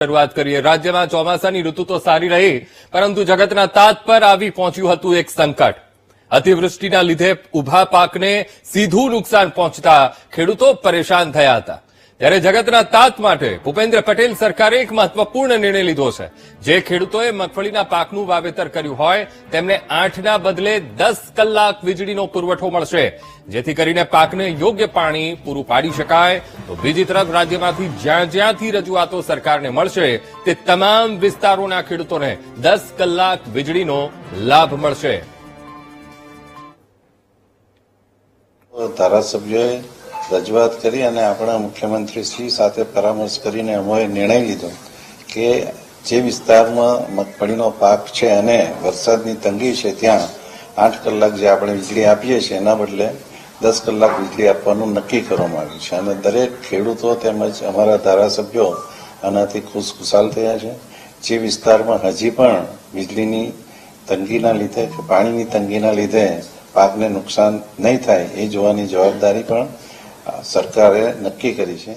શરૂઆત કરીએ. રાજ્યમાં ચોમાસાની ઋતુ તો સારી રહી, પરંતુ જગતના તાત પર આવી પહોંચ્યું હતું એક સંકટ. અતિવૃષ્ટિના લીધે ઊભા પાકને સીધું નુકસાન પહોંચતા ખેડૂતો પરેશાન થયા હતા. ત્યારે જગતના તાત માટે ભૂપેન્દ્ર પટેલ સરકારે એક મહત્વપૂર્ણ નિર્ણય લીધો છે. જે ખેડૂતોએ મગફળીના પાકનું વાવેતર કર્યું હોય, તેમને આઠના બદલે દસ કલાક વીજળીનો પુરવઠો મળશે. જેથી કરીને પાકને યોગ્ય પાણી પૂરું પાડી શકાય. તો બીજી તરફ રાજ્યમાંથી જ્યાં જ્યાંથી રજૂઆતો સરકારને મળશે, તે તમામ વિસ્તારોના ખેડૂતોને દસ કલાક વીજળીનો લાભ મળશે. ધારાસભ્યોએ રજૂઆત કરી અને આપણા મુખ્યમંત્રી શ્રી સાથે પરામર્શ કરીને અમે નિર્ણય લીધો કે જે વિસ્તારમાં મગફળીનો પાક છે અને વરસાદની તંગી છે ત્યાં આઠ કલાક જે આપણે વીજળી આપીએ છીએ, એના બદલે દસ કલાક વીજળી આપવાનું નક્કી કરવામાં આવ્યું છે. અને દરેક ખેડૂતો તેમજ અમારા ધારાસભ્યો આનાથી ખુશખુશાલ થયા છે. જે વિસ્તારમાં હજી પણ વીજળીની તંગીના લીધે કે પાણીની તંગીના લીધે પાકને નુકસાન નહીં થાય એ જોવાની જવાબદારી પણ સરકારે નક્કી કરી છે.